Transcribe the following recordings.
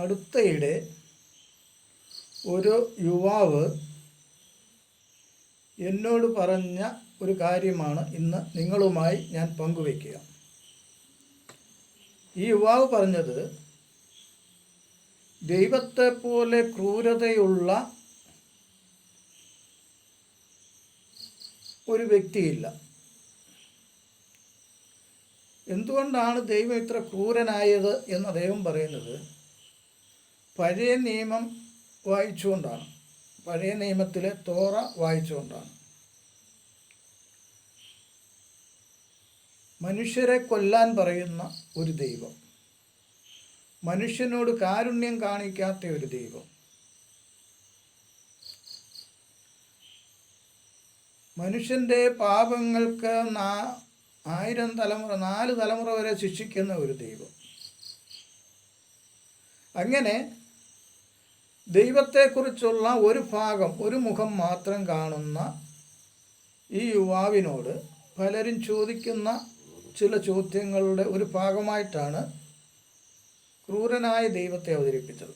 അടുത്തയിടെ ഒരു യുവാവ് എന്നോട് പറഞ്ഞ ഒരു കാര്യമാണ് ഇന്ന് നിങ്ങളുമായി ഞാൻ പങ്കുവയ്ക്കുക ഈ യുവാവ് പറഞ്ഞത് ദൈവത്തെ പോലെ ക്രൂരതയുള്ള ഒരു വ്യക്തിയില്ല. എന്തുകൊണ്ടാണ് ദൈവം ഇത്ര ക്രൂരനായത്? എന്ന് അദ്ദേഹം പറയുന്നത് പഴയ നിയമം വായിച്ചുകൊണ്ടാണ്. പഴയ നിയമത്തിലെ തോറ വായിച്ചുകൊണ്ടാണ്. മനുഷ്യരെ കൊല്ലാൻ പറയുന്ന ഒരു ദൈവം. മനുഷ്യനോട് കാരുണ്യം കാണിക്കാത്ത ഒരു ദൈവം. മനുഷ്യന്റെ പാപങ്ങൾക്ക് നാ ആയിരം തലമുറ നാല് തലമുറ വരെ ശിക്ഷിക്കുന്ന ഒരു ദൈവം. അങ്ങനെ ദൈവത്തെക്കുറിച്ചുള്ള ഒരു ഭാഗം ഒരു മുഖം മാത്രം കാണുന്ന ഈ യുവാവിനോട് പലരും ചോദിക്കുന്ന ചില ചോദ്യങ്ങളുടെ ഒരു ഭാഗമായിട്ടാണ് ക്രൂരനായ ദൈവത്തെ അവതരിപ്പിച്ചത്.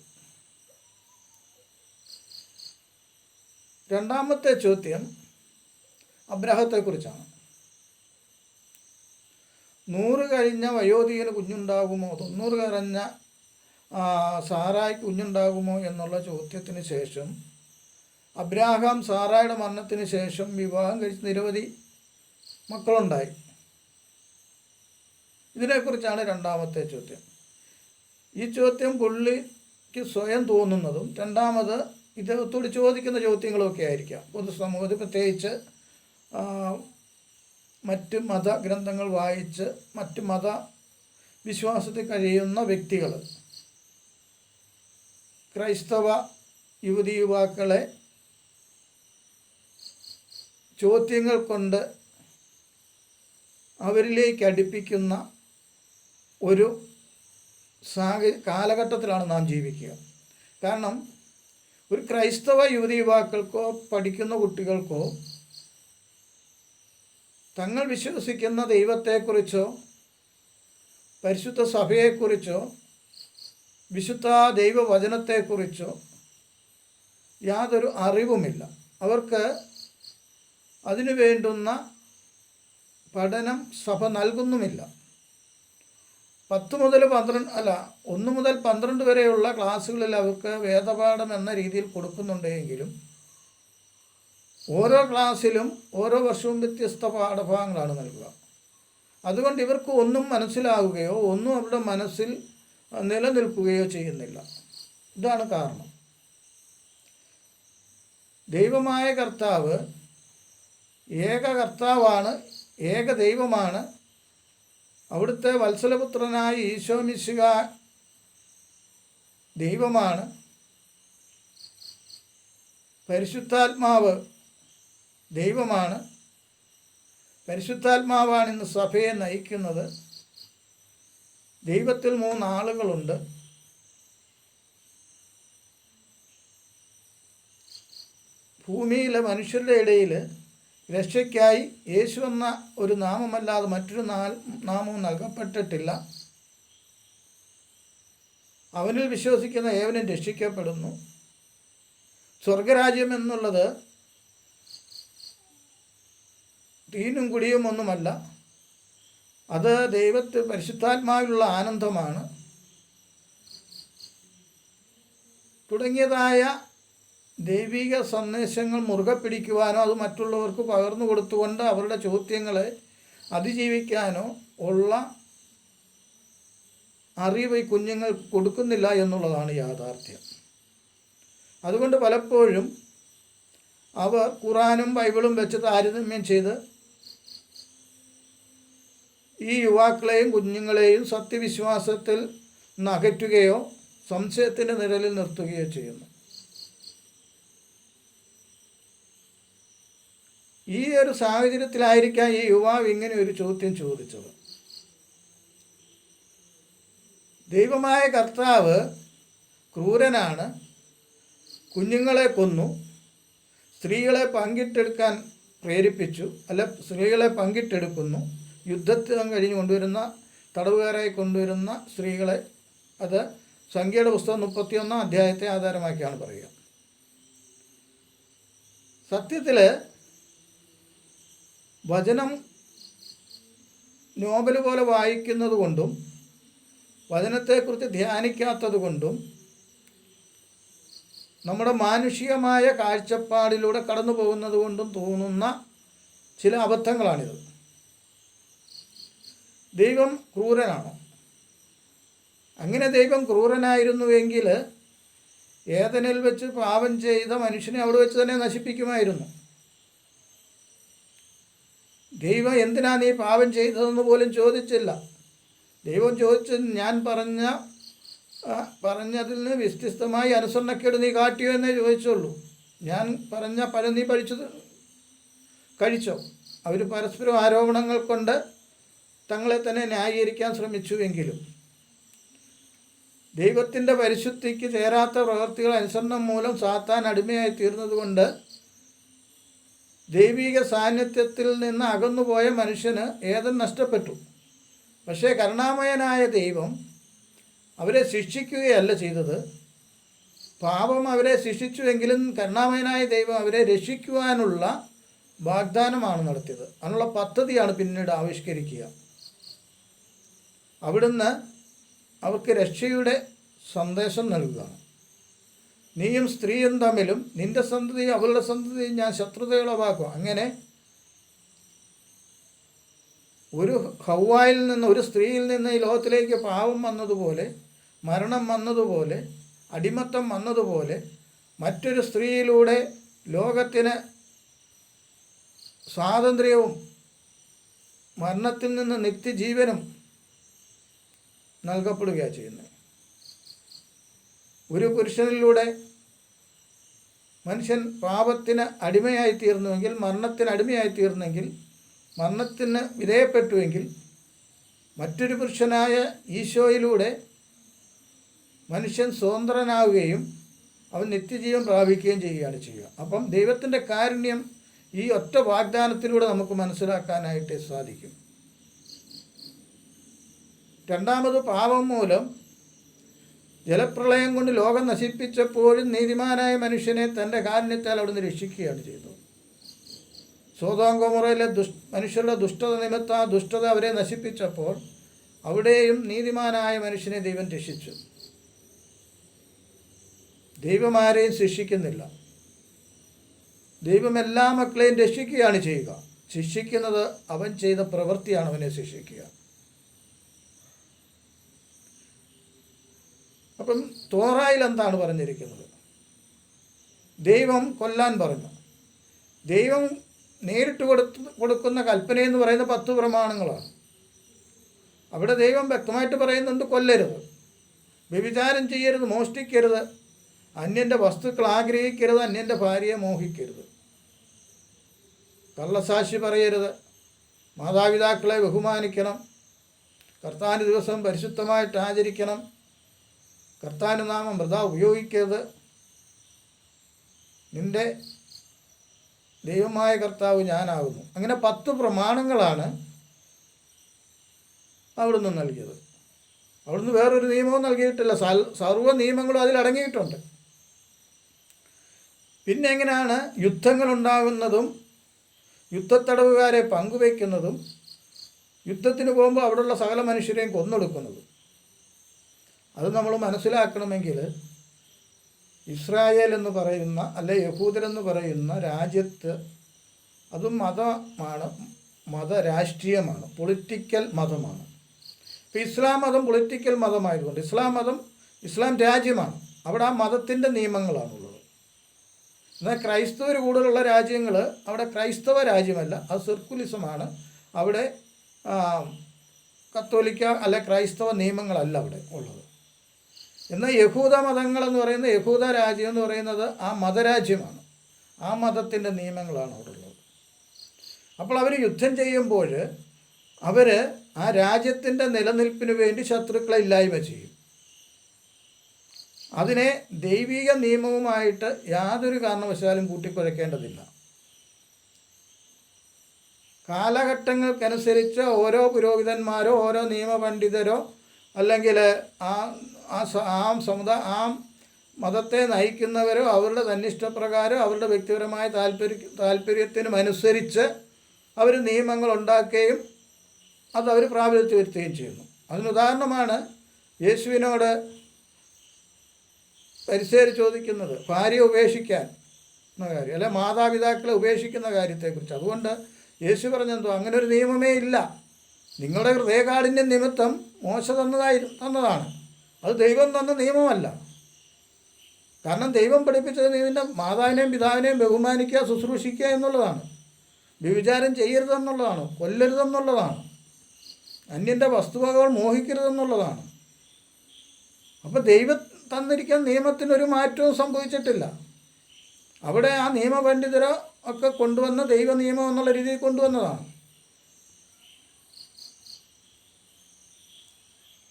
രണ്ടാമത്തെ ചോദ്യം അബ്രാഹത്തെക്കുറിച്ചാണ്. നൂറ് കഴിഞ്ഞ വയോധികന് കുഞ്ഞുണ്ടാകുമോ? തൊണ്ണൂറ് കഴിഞ്ഞ ആ, സാറായ്ക്ക് കുഞ്ഞുണ്ടാകുമോ എന്നുള്ള ചോദ്യത്തിന് ശേഷം അബ്രാഹാം സാറായുടെ മരണത്തിന് ശേഷം വിവാഹം കഴിച്ച് നിരവധി മക്കളുണ്ടായി. ഇതിനെക്കുറിച്ചാണ് രണ്ടാമത്തെ ചോദ്യം. ഈ ചോദ്യം പുള്ളിക്ക് സ്വയം തോന്നുന്നതും രണ്ടാമത് ഇദ്ദേഹത്തോട് ചോദിക്കുന്ന ചോദ്യങ്ങളൊക്കെ ആയിരിക്കാം. പൊതുസമൂഹത്തിൽ പ്രത്യേകിച്ച് മറ്റ് മതഗ്രന്ഥങ്ങൾ വായിച്ച് മറ്റ് മത വിശ്വാസത്തിൽ കഴിയുന്ന വ്യക്തികൾ. ക്രൈസ്തവ യുവതി യുവാക്കളെ ചോദ്യങ്ങൾ കൊണ്ട് അവരിലേക്ക് അടുപ്പിക്കുന്ന ഒരു സാഹ കാലഘട്ടത്തിലാണ് നാം ജീവിക്കുക. കാരണം ഒരു ക്രൈസ്തവ യുവതി യുവാക്കൾക്കോ പഠിക്കുന്ന കുട്ടികൾക്കോ തങ്ങൾ വിശ്വസിക്കുന്ന ദൈവത്തെക്കുറിച്ചോ പരിശുദ്ധ സഭയെക്കുറിച്ചോ വിശുദ്ധ ദൈവവചനത്തെക്കുറിച്ചോ യാതൊരു അറിവുമില്ല. അവർക്ക് അതിനു വേണ്ടുന്ന പഠനം സഭ നൽകുന്നുമില്ല. പത്ത് മുതൽ പന്ത്രണ്ട് അല്ല ഒന്ന് മുതൽ പന്ത്രണ്ട് വരെയുള്ള ക്ലാസ്സുകളിൽ അവർക്ക് വേദപാഠം എന്ന രീതിയിൽ കൊടുക്കുന്നുണ്ടെങ്കിലും ഓരോ ക്ലാസ്സിലും ഓരോ വർഷവും വ്യത്യസ്ത പാഠഭാഗങ്ങളാണ് നൽകുക. അതുകൊണ്ട് ഇവർക്ക് ഒന്നും മനസ്സിലാവുകയോ ഒന്നും അവരുടെ മനസ്സിൽ നിലനിൽക്കുകയോ ചെയ്യുന്നില്ല. ഇതാണ് കാരണം. ദൈവമായ കർത്താവ് ഏക കർത്താവാണ് ഏക ദൈവമാണ്. അവിടുത്തെ വത്സലപുത്രനായ ഈശോ മിശുക ദൈവമാണ്. പരിശുദ്ധാത്മാവ് ദൈവമാണ്. പരിശുദ്ധാത്മാവാണ് ഇന്ന് സഭയെ നയിക്കുന്നത്. ദൈവത്തിൽ മൂന്നാളുകളുണ്ട് ഭൂമിയിലെ മനുഷ്യരുടെ ഇടയിൽ രക്ഷയ്ക്കായി യേശു എന്ന ഒരു നാമമല്ലാതെ മറ്റൊരു നാമവും നൽകപ്പെട്ടിട്ടില്ല. അവനിൽ വിശ്വസിക്കുന്ന ഏവനും രക്ഷിക്കപ്പെടുന്നു. സ്വർഗരാജ്യം എന്നുള്ളത് തീനും കുടിയും ഒന്നുമല്ല. അത് ദൈവത്തെ പരിശുദ്ധാത്മാവിലുള്ള ആനന്ദമാണ്. തുടങ്ങിയതായ ദൈവിക സന്ദേശങ്ങൾ മുറുകെ പിടിക്കുവാനോ അത് മറ്റുള്ളവർക്ക് പകർന്നു കൊടുത്തുകൊണ്ട് അവരുടെ ചോദ്യങ്ങളെ അതിജീവിക്കാനോ ഉള്ള അറിവ് ഈ കുഞ്ഞുങ്ങൾക്ക് കൊടുക്കുന്നില്ല എന്നുള്ളതാണ് യാഥാർത്ഥ്യം. അതുകൊണ്ട് പലപ്പോഴും അവർ ഖുറാനും ബൈബിളും വെച്ച് താരതമ്യം ചെയ്ത് ഈ യുവാക്കളെയും കുഞ്ഞുങ്ങളെയും സത്യവിശ്വാസത്തിൽ നകറ്റുകയോ സംശയത്തിന്റെ നിഴലിൽ നിർത്തുകയോ ചെയ്യുന്നു. ഈ ഒരു സാഹചര്യത്തിലായിരിക്കാം ഈ യുവാവ് ഇങ്ങനെ ഒരു ചോദ്യം ചോദിച്ചത്. ദൈവമായ കർത്താവ് ക്രൂരനാണ് കുഞ്ഞുങ്ങളെ കൊന്നു സ്ത്രീകളെ പങ്കിട്ടെടുക്കാൻ പ്രേരിപ്പിച്ചു അല്ല സ്ത്രീകളെ പങ്കിട്ടെടുക്കുന്നു യുദ്ധത്തിൽ കഴിഞ്ഞ് കൊണ്ടുവരുന്ന തടവുകാരായി കൊണ്ടുവരുന്ന സ്ത്രീകളെ അത് സംഖ്യയുടെ പുസ്തകം മുപ്പത്തിയൊന്നാം അധ്യായത്തെ ആധാരമാക്കിയാണ് പറയുക. സത്യത്തിൽ വചനം നോവൽ പോലെ വായിക്കുന്നത് കൊണ്ടും വചനത്തെക്കുറിച്ച് ധ്യാനിക്കാത്തത് കൊണ്ടും നമ്മുടെ മാനുഷികമായ കാഴ്ചപ്പാടിലൂടെ കടന്നു പോകുന്നത് കൊണ്ടും തോന്നുന്ന ചില അബദ്ധങ്ങളാണിത്. ദൈവം ക്രൂരനാണോ? അങ്ങനെ ദൈവം ക്രൂരനായിരുന്നുവെങ്കിൽ ഏതനിൽ വെച്ച് പാപം ചെയ്ത മനുഷ്യനെ അവിടെ വെച്ച് തന്നെ നശിപ്പിക്കുമായിരുന്നു. ദൈവം എന്തിനാ നീ പാപം ചെയ്തതെന്ന് പോലും ചോദിച്ചില്ല. ദൈവം ചോദിച്ചത് ഞാൻ പറഞ്ഞ പറഞ്ഞതിൽ നിന്ന് വ്യത്യസ്തമായി അനുസരണക്കേട് നീ കാട്ടിയോ എന്നേ ചോദിച്ചുള്ളൂ. ഞാൻ പറഞ്ഞ പല നീ പഠിച്ചത് കഴിച്ചോ? അവർ പരസ്പരം ആരോപണങ്ങൾ കൊണ്ട് തങ്ങളെ തന്നെ ന്യായീകരിക്കാൻ ശ്രമിച്ചുവെങ്കിലും ദൈവത്തിന്റെ പരിശുദ്ധിക്ക് ചേരാത്ത പ്രവർത്തികൾ അനുസരണം മൂലം സാത്താൻ അടിമയായി തീർന്നതുകൊണ്ട് ദൈവിക സാന്നിധ്യത്തിൽ നിന്ന് അകന്നുപോയ മനുഷ്യന് ഏതും നഷ്ടപ്പെട്ടു. പക്ഷേ കരുണാമയനായ ദൈവം അവരെ ശിക്ഷിക്കുകയല്ല ചെയ്തത്. പാപം അവരെ ശിക്ഷിച്ചുവെങ്കിലും കരുണാമയനായ ദൈവം അവരെ രക്ഷിക്കുവാനുള്ള വാഗ്ദാനമാണ് നടത്തിയത്. അതിനുള്ള പദ്ധതിയാണ് പിന്നീട് ആവിഷ്കരിക്കുക. അവിടുന്ന് അവർക്ക് രക്ഷയുടെ സന്ദേശം നൽകുകയാണ്. നീയും സ്ത്രീയും തമ്മിലും നിന്റെ സന്തതിയും അവളുടെ സന്തതിയും ഞാൻ ശത്രുതയുളവാക്കും. അങ്ങനെ ഒരു ഹൗവായിൽ നിന്ന് ഒരു സ്ത്രീയിൽ നിന്ന് ഈ ലോകത്തിലേക്ക് പാവം വന്നതുപോലെ മരണം വന്നതുപോലെ അടിമത്തം വന്നതുപോലെ മറ്റൊരു സ്ത്രീയിലൂടെ ലോകത്തിന് സ്വാതന്ത്ര്യവും മരണത്തിൽ നിന്ന് നിത്യജീവനും നൽകപ്പെടുകയാണ് ചെയ്യുന്നത്. ഒരു പുരുഷനിലൂടെ മനുഷ്യൻ പാപത്തിന് അടിമയായി തീർന്നുവെങ്കിൽ മരണത്തിന് അടിമയായി തീർന്നെങ്കിൽ മരണത്തിന് വിധേയപ്പെട്ടുവെങ്കിൽ മറ്റൊരു പുരുഷനായ ഈശോയിലൂടെ മനുഷ്യൻ സ്വതന്ത്രനാവുകയും അവൻ നിത്യജീവൻ പ്രാപിക്കുകയും ചെയ്യുകയാണ് ചെയ്യുക. അപ്പം ദൈവത്തിന്റെ കാരുണ്യം ഈ ഒറ്റ വാഗ്ദാനത്തിലൂടെ നമുക്ക് മനസ്സിലാക്കാനായിട്ട് സാധിക്കും. രണ്ടാമത് പാപം മൂലം ജലപ്രളയം കൊണ്ട് ലോകം നശിപ്പിച്ചപ്പോഴും നീതിമാനായ മനുഷ്യനെ തന്റെ കാരുണ്യത്താൽ അവിടുന്ന് രക്ഷിക്കുകയാണ് ചെയ്തത്. സോതാങ്കോമുറയിലെ ദുഷ് മനുഷ്യരുടെ ദുഷ്ടത നിമിത്തം ആ ദുഷ്ടത അവരെ നശിപ്പിച്ചപ്പോൾ അവിടെയും നീതിമാനായ മനുഷ്യനെ ദൈവം രക്ഷിച്ചു. ദൈവമാരെയും ശിക്ഷിക്കുന്നില്ല. ദൈവം എല്ലാ മക്കളെയും രക്ഷിക്കുകയാണ് ചെയ്യുക. ശിക്ഷിക്കുന്നത് അവൻ ചെയ്ത പ്രവൃത്തിയാണ് അവനെ ശിക്ഷിക്കുക. അപ്പം തോറായിൽ എന്താണ് പറഞ്ഞിരിക്കുന്നത്? ദൈവം കൊല്ലാൻ പറഞ്ഞു. ദൈവം നേരിട്ട് കൊടുത്ത് കൊടുക്കുന്ന കൽപ്പന എന്ന് പറയുന്ന പത്ത് പ്രമാണങ്ങളാണ്. അവിടെ ദൈവം വ്യക്തമായിട്ട് പറയുന്നുണ്ട് കൊല്ലരുത്. വ്യഭിചാരം ചെയ്യരുത് മോഷ്ടിക്കരുത്. അന്യന്റെ വസ്തുക്കൾ ആഗ്രഹിക്കരുത് അന്യന്റെ ഭാര്യയെ മോഹിക്കരുത്. കള്ളസാക്ഷി പറയരുത്. മാതാപിതാക്കളെ ബഹുമാനിക്കണം. കർത്താന് ദിവസം പരിശുദ്ധമായിട്ട് ആചരിക്കണം. കർത്താന് നാമം വൃത ഉപയോഗിക്കരുത്. നിന്റെ ദൈവമായ കർത്താവ് ഞാനാകുന്നു. അങ്ങനെ പത്ത് പ്രമാണങ്ങളാണ് അവിടുന്ന് നൽകിയത്. അവിടുന്ന് വേറൊരു നിയമവും നൽകിയിട്ടില്ല. സർവ നിയമങ്ങളും അതിലടങ്ങിയിട്ടുണ്ട് പിന്നെ എങ്ങനെയാണ് യുദ്ധങ്ങളുണ്ടാകുന്നതും യുദ്ധത്തടവുകാരെ പങ്കുവയ്ക്കുന്നതും യുദ്ധത്തിന് പോകുമ്പോൾ അവിടെയുള്ള സകല മനുഷ്യരെയും കൊന്നൊടുക്കുന്നതും. അത് നമ്മൾ മനസ്സിലാക്കണമെങ്കിൽ ഇസ്രായേൽ എന്ന് പറയുന്ന അല്ലെ യഹൂദരെന്ന് പറയുന്ന രാജ്യത്ത് അതും മതമാണ് മതരാഷ്ട്രീയമാണ് പൊളിറ്റിക്കൽ മതമാണ്. ഇപ്പോൾ ഇസ്ലാം മതം പൊളിറ്റിക്കൽ മതമായതുകൊണ്ട് ഇസ്ലാം മതം ഇസ്ലാം രാജ്യമാണ്. അവിടെ ആ മതത്തിന്റെ നിയമങ്ങളാണുള്ളത്. എന്നാൽ ക്രൈസ്തവർ കൂടുതലുള്ള രാജ്യങ്ങൾ അവിടെ ക്രൈസ്തവ രാജ്യമല്ല അത് സിർക്കുലിസമാണ്. അവിടെ കത്തോലിക്ക അല്ലെ ക്രൈസ്തവ നിയമങ്ങളല്ല അവിടെ ഉള്ളത്. എന്നാൽ യഹൂദ മതങ്ങളെന്ന് പറയുന്ന യഹൂദ രാജ്യം എന്ന് പറയുന്നത് ആ മതരാജ്യമാണ്. ആ മതത്തിന്റെ നിയമങ്ങളാണ് അവിടെ ഉള്ളത്. അപ്പോൾ അവർ യുദ്ധം ചെയ്യുമ്പോൾ അവർ ആ രാജ്യത്തിന്റെ നിലനിൽപ്പിന് വേണ്ടി ശത്രുക്കളെ ഇല്ലായ്മ ചെയ്യും. അതിനെ ദൈവിക നിയമവുമായിട്ട് യാതൊരു കാരണവശാലും കൂട്ടിക്കുഴയ്ക്കേണ്ടതില്ല കാലഘട്ടങ്ങൾക്കനുസരിച്ച് ഓരോ പുരോഹിതന്മാരോ ഓരോ നിയമപണ്ഡിതരോ അല്ലെങ്കിൽ ആ ആ ആ സമുദായ ആ മതത്തെ നയിക്കുന്നവരോ അവരുടെ തന്നിഷ്ടപ്രകാരം അവരുടെ വ്യക്തിപരമായ താല്പര്യ താല്പര്യത്തിനും അനുസരിച്ച് അവർ നിയമങ്ങൾ ഉണ്ടാക്കുകയും അത് അവർ പ്രാബല്യത്തിൽ വരുത്തുകയും ചെയ്യുന്നു. അതിനുദാഹരണമാണ് യേശുവിനോട് പരിസേര് ചോദിക്കുന്നത് ഭാര്യ ഉപേക്ഷിക്കാൻ എന്ന കാര്യം അല്ലെ മാതാപിതാക്കളെ ഉപേക്ഷിക്കുന്ന കാര്യത്തെക്കുറിച്ച്. അതുകൊണ്ട് യേശു പറഞ്ഞെന്തോ അങ്ങനെ ഒരു നിയമമേ ഇല്ല. നിങ്ങളുടെ ഹൃദയകാടിന്റെ നിമിത്തം മോശ തന്നതായി തന്നതാണ്. അത് ദൈവം തന്ന നിയമമല്ല. കാരണം ദൈവം പഠിപ്പിച്ചത് നീ മാതാവിനെയും പിതാവിനെയും ബഹുമാനിക്കുക ശുശ്രൂഷിക്കുക എന്നുള്ളതാണ്. വ്യഭിചാരം ചെയ്യരുതെന്നുള്ളതാണ് കൊല്ലരുതെന്നുള്ളതാണ്. അന്യന്റെ വസ്തുവകകൾ മോഹിക്കരുതെന്നുള്ളതാണ്. അപ്പോൾ ദൈവം തന്നിരിക്കുന്ന നിയമത്തിനൊരു മാറ്റവും സംഭവിച്ചിട്ടില്ല. അവിടെ ആ നിയമപണ്ഡിതരോ ഒക്കെ കൊണ്ടുവന്ന ദൈവ നിയമം എന്നുള്ള രീതിയിൽ കൊണ്ടുവന്നതാണ്.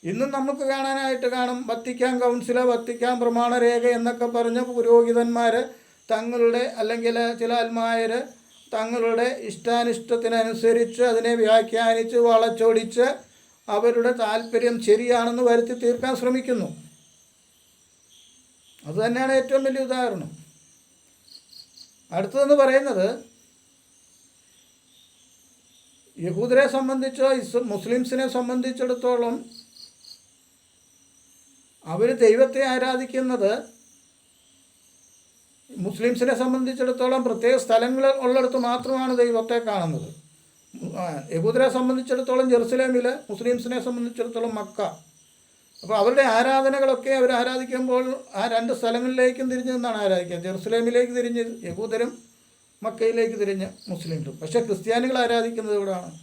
ഇന്നും നമുക്ക് കാണാനായിട്ട് കാണും വത്തിക്കാൻ കൗൺസിൽ വത്തിക്കാൻ പ്രമാണരേഖ എന്നൊക്കെ പറഞ്ഞ പുരോഹിതന്മാർ തങ്ങളുടെ അല്ലെങ്കിൽ ചില ആത്മായർ തങ്ങളുടെ ഇഷ്ടാനിഷ്ടത്തിനനുസരിച്ച് അതിനെ വ്യാഖ്യാനിച്ച് വളച്ചൊടിച്ച് അവരുടെ താല്പര്യം ശരിയാണെന്ന് വരുത്തി തീർക്കാൻ ശ്രമിക്കുന്നു. അതുതന്നെയാണ് ഏറ്റവും വലിയ ഉദാഹരണം. അടുത്തതെന്ന് പറയുന്നത് യഹൂദരെ സംബന്ധിച്ചോ ഇസ് മുസ്ലിംസിനെ സംബന്ധിച്ചിടത്തോളം അവർ ദൈവത്തെ ആരാധിക്കുന്നത് മുസ്ലിംസിനെ സംബന്ധിച്ചിടത്തോളം പ്രത്യേക സ്ഥലങ്ങൾ ഉള്ളിടത്ത് മാത്രമാണ് ദൈവത്തെ കാണുന്നത്. യഹൂദരെ സംബന്ധിച്ചിടത്തോളം ജെറുസലേമിൽ മുസ്ലിംസിനെ സംബന്ധിച്ചിടത്തോളം മക്ക. അപ്പോൾ അവരുടെ ആരാധനകളൊക്കെ അവർ ആരാധിക്കുമ്പോൾ ആ രണ്ട് സ്ഥലങ്ങളിലേക്കും തിരിഞ്ഞ് നിന്നാണ് ആരാധിക്കുക. ജെറുസലേമിലേക്ക് തിരിഞ്ഞ് യഹൂദരും മക്കയിലേക്ക് തിരിഞ്ഞ് മുസ്ലിംസും. പക്ഷേ ക്രിസ്ത്യാനികൾ ആരാധിക്കുന്നത് എവിടെയാണ്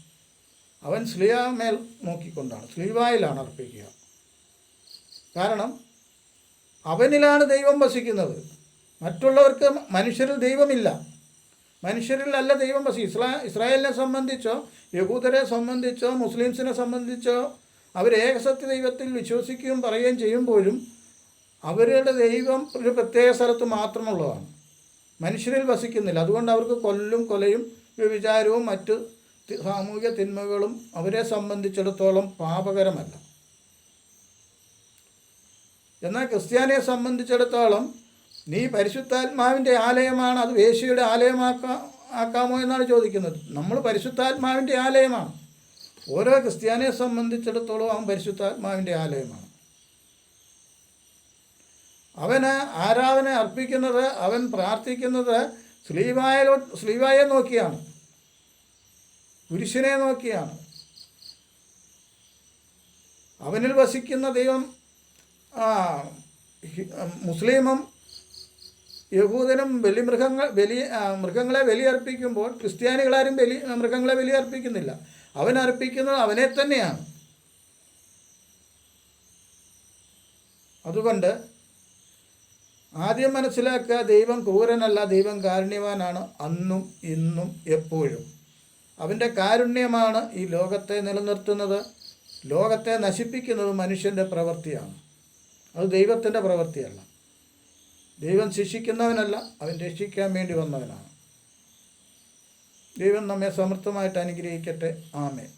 അവൻ സ്ലിയ മേൽ നോക്കിക്കൊണ്ടാണ്. സ്ലീവായിലാണ് അർപ്പിക്കുക. കാരണം അവനിലാണ് ദൈവം വസിക്കുന്നത്. മറ്റുള്ളവർക്ക് മനുഷ്യരിൽ ദൈവമില്ല. മനുഷ്യരിലല്ല ദൈവം വസി ഇസ്രാ ഇസ്രായേലിനെ സംബന്ധിച്ചോ യഹൂദരെ സംബന്ധിച്ചോ മുസ്ലിംസിനെ സംബന്ധിച്ചോ അവർ ഏകസത്യ ദൈവത്തിൽ വിശ്വസിക്കുകയും പറയുകയും ചെയ്യുമ്പോഴും അവരുടെ ദൈവം ഒരു പ്രത്യേക സ്ഥലത്ത് മാത്രമുള്ളതാണ്. മനുഷ്യരിൽ വസിക്കുന്നില്ല. അതുകൊണ്ട് അവർക്ക് കൊല്ലും കൊലയും വിചാരവും മറ്റ് സാമൂഹിക തിന്മകളും അവരെ സംബന്ധിച്ചിടത്തോളം പാപകരമല്ല. എന്നാൽ ക്രിസ്ത്യാനിയെ സംബന്ധിച്ചിടത്തോളം നീ പരിശുദ്ധാത്മാവിന്റെ ആലയമാണ് അത് വേശിയുടെ ആലയമാക്കാ ആക്കാമോ എന്നാണ് ചോദിക്കുന്നത്. നമ്മൾ പരിശുദ്ധാത്മാവിന്റെ ആലയമാണ്. ഓരോ ക്രിസ്ത്യാനിയെ സംബന്ധിച്ചിടത്തോളം അവൻ പരിശുദ്ധാത്മാവിന്റെ ആലയമാണ്. അവന് ആരാധന അർപ്പിക്കുന്നത് അവൻ പ്രാർത്ഥിക്കുന്നത് സ്ലീവായലോ സ്ലീവായെ നോക്കിയാണ്. പുരുഷനെ നോക്കിയാണ്. അവനിൽ വസിക്കുന്ന ദൈവം മുസ്ലിമും യഹൂദനും ബലി മൃഗങ്ങൾ ബലി മൃഗങ്ങളെ ബലിയർപ്പിക്കുമ്പോൾ ക്രിസ്ത്യാനികളാരും ബലി മൃഗങ്ങളെ ബലിയർപ്പിക്കുന്നില്ല. അവൻ അർപ്പിക്കുന്നത് അവനെ തന്നെയാണ്. അതുകൊണ്ട് ആദ്യം മനസ്സിലാക്കുക ദൈവം ക്രൂരനല്ല ദൈവം കാരുണ്യവാനാണ് അന്നും ഇന്നും എപ്പോഴും. അവന്റെ കാരുണ്യമാണ് ഈ ലോകത്തെ നിലനിർത്തുന്നത് ലോകത്തെ നശിപ്പിക്കുന്നത് മനുഷ്യന്റെ പ്രവൃത്തിയാണ്. അത് ദൈവത്തിന്റെ പ്രവൃത്തിയല്ല. ദൈവം ശിക്ഷിക്കുന്നവനല്ല അവൻ രക്ഷിക്കാൻ വേണ്ടി വന്നവനാണ്. ദൈവം നമ്മെ സമൃദ്ധമായിട്ട് അനുഗ്രഹിക്കട്ടെ. ആമേ